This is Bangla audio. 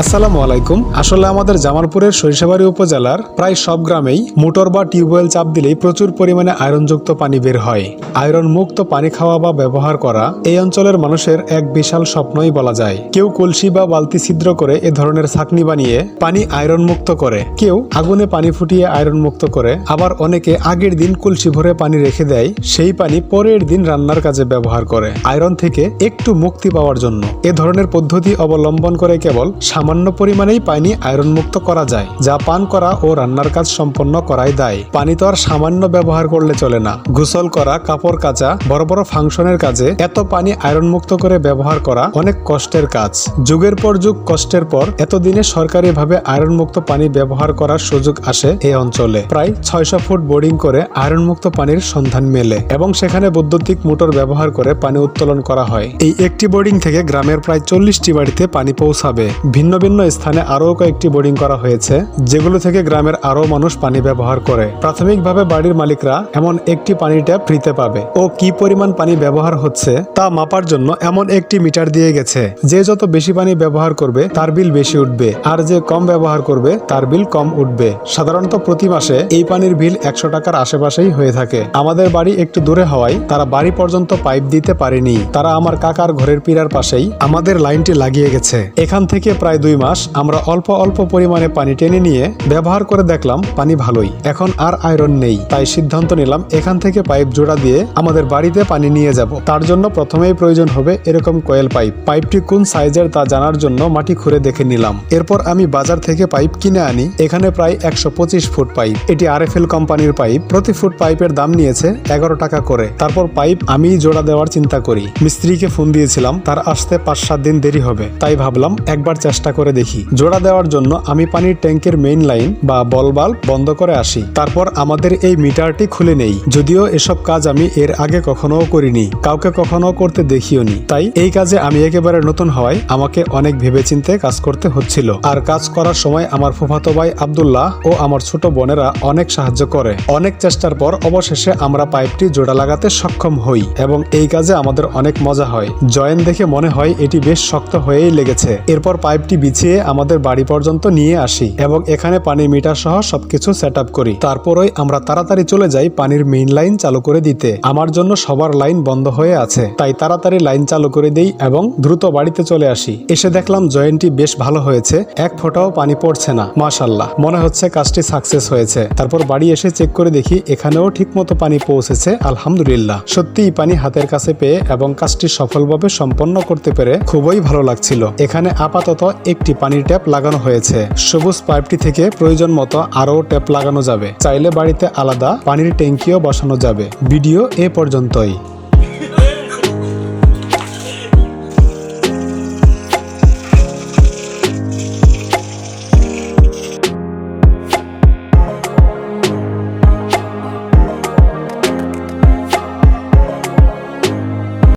আসসালামু আলাইকুম। আসলে আমাদের জামালপুরের সরিষাবাড়ি উপজেলার প্রায় সব গ্রামেই মোটর বা টিউবওয়েল চাপ দিলেই প্রচুর পরিমাণে আয়রনযুক্ত পানি বের হয়। আয়রন মুক্ত পানি খাওয়া বা ব্যবহার করা এই অঞ্চলের মানুষের এক বিশাল স্বপ্নই বলা যায়। কেউ কলসি বা বালতি ছিদ্র করে এ ধরনের ছাকনি বানিয়ে পানি আয়রন মুক্ত করে। কেউ আগুনে পানি ফুটিয়ে আয়রন মুক্ত করে। আবার অনেকে আগের দিন কলসি ভরে পানি রেখে দেয়, সেই পানি পরের দিন রান্নার কাজে ব্যবহার করে। আয়রন থেকে একটু মুক্তি পাওয়ার জন্য। এ ধরনের পদ্ধতি অবলম্বন করে কেবল সামান্য পরিমাণেই পানি আয়রন মুক্ত করা যায়, যা পান করা ও রান্নার কাজ সম্পন্ন করাই দায়। পানি তো আর সামান্য ব্যবহার করলে চলে না। গোসল করা, কাপড় কাচা, বড় বড় ফাংশনের কাজে এত পানি আয়রন মুক্ত করে ব্যবহার করা অনেক কষ্টের কাজ। যুগের পর যুগ, কষ্টের পর এতদিনে সরকারিভাবে আয়রন মুক্ত পানি ব্যবহার করার সুযোগ আসে এই অঞ্চলে। প্রায় ছয়শো ফুট বোর্ডিং করে আয়রন মুক্ত পানির সন্ধান মেলে এবং সেখানে বৈদ্যুতিক মোটর ব্যবহার করে পানি উত্তোলন করা হয়। এই একটি বোর্ডিং থেকে গ্রামের প্রায় চল্লিশটি বাড়িতে পানি পৌঁছাবে। ভিন্ন ভিন্ন ভিন্ন স্থানে আরও কয়েকটি বোর্ডিং করা হয়েছে, যেগুলো থেকে গ্রামের আরও মানুষ পানি ব্যবহার করে। প্রাথমিকভাবে বাড়ির মালিকরা এমন একটি পানি ট্যাপ ফ্রিতে পাবে। ও কি পরিমাণ পানি ব্যবহার হচ্ছে তা মাপার জন্য এমন একটি মিটার দিয়ে গেছে। যে যত বেশি পানি ব্যবহার করবে, তার বিল বেশি উঠবে। আর যে কম ব্যবহার করবে, তার বিল কম উঠবে। সাধারণত প্রতি মাসে এই পানির বিল একশো টাকার আশেপাশেই হয়ে থাকে। আমাদের বাড়ি একটু দূরে হওয়ায় তারা বাড়ি পর্যন্ত পাইপ দিতে পারেনি। তারা আমার কাকার ঘরের পিড়ার পাশেই আমাদের লাইনটি লাগিয়ে গেছে। এখান থেকে প্রায় দুই মাস আমরা অল্প অল্প পরিমাণে পানি টেনে নিয়ে ব্যবহার করে দেখলাম পানি ভালোই। এখন আর আয়রন নেই। তাই সিদ্ধান্ত নিলাম এখান থেকে পাইপ জোড়া দিয়ে আমাদের বাড়িতে পানি নিয়ে যাব। তার জন্য প্রথমেই প্রয়োজন হবে এরকম কয়েল পাইপ। পাইপটি কোন সাইজের তা জানার জন্য মাটি খুঁড়ে দেখে নিলাম। এরপর আমি বাজার থেকে পাইপ কিনে আনি। এখানে প্রায় একশো পঁচিশ ফুট পাইপ। এটি আর আরএফএল কোম্পানির পাইপ। প্রতি ফুট পাইপের দাম নিয়েছে এগারো টাকা করে। তারপর পাইপ আমি জোড়া দেওয়ার চিন্তা করি। মিস্ত্রিকে ফোন দিয়েছিলাম, তার আসতে পাঁচ সাত দিন দেরি হবে। তাই ভাবলাম একবার চেষ্টা করে দেখি। জোড়া দেওয়ার জন্য আমি পানির ট্যাঙ্কের মেইন লাইন বা বল বাল্ব বন্ধ করে আসি। তারপর আমাদের এই মিটারটি খুলে নেই। যদিও এসব কাজ আমি এর আগে কখনো করিনি। কাউকে কখনো করতে দেখিওনি। তাই এই কাজে আমি একেবারে নতুন হওয়ায় আমাকে অনেক ভেবেচিন্তে কাজ করতে হচ্ছিল। আর কাজ করার সময় আমার ফুফাতো ভাই আবদুল্লাহ ও আমার ছোট বোনেরা অনেক সাহায্য করে। অনেক চেষ্টার পর অবশেষে আমরা পাইপটি জোড়া লাগাতে সক্ষম হই এবং এই কাজে আমাদের অনেক মজা হয়। জয়েন দেখে মনে হয় এটি বেশ শক্ত হয়েই লেগেছে। এরপর পাইপটি বিছিয়ে আমাদের বাড়ি পর্যন্ত নিয়ে আসি এবং এখানে পানির মিটার সহ সবকিছু সেট আপ করি। তারপরই আমরা তাড়াতাড়ি চলে যাই পানির মেইন লাইন চালু করে দিতে। আমার জন্য সবার লাইন বন্ধ হয়ে আছে। তাই তাড়াতাড়ি লাইন চালু করে দেই এবং দ্রুত বাড়িতে চলে আসি। এসে দেখলাম জয়েন্টটি বেশ ভালো হয়েছে। এক ফোঁটাও পানি পড়ছে না। মাশাল্লাহ, মনে হচ্ছে কাজটি সাকসেস হয়েছে। তারপর বাড়ি এসে চেক করে দেখি এখানেও ঠিকমতো পানি পৌঁছেছে। আলহামদুলিল্লাহ, সত্যিই পানি হাতের কাছে পেয়ে এবং কাজটি সফলভাবে সম্পন্ন করতে পেরে খুবই ভালো লাগছিল। এখানে আপাতত একটি পানির ট্যাপ লাগানো হয়েছে। সবুজ পাইপটি থেকে প্রয়োজন মতো আরও ট্যাপ লাগানো যাবে। চাইলে বাড়িতে আলাদা পানির ট্যাঙ্কিও বসানো যাবে। ভিডিও এ পর্যন্তই।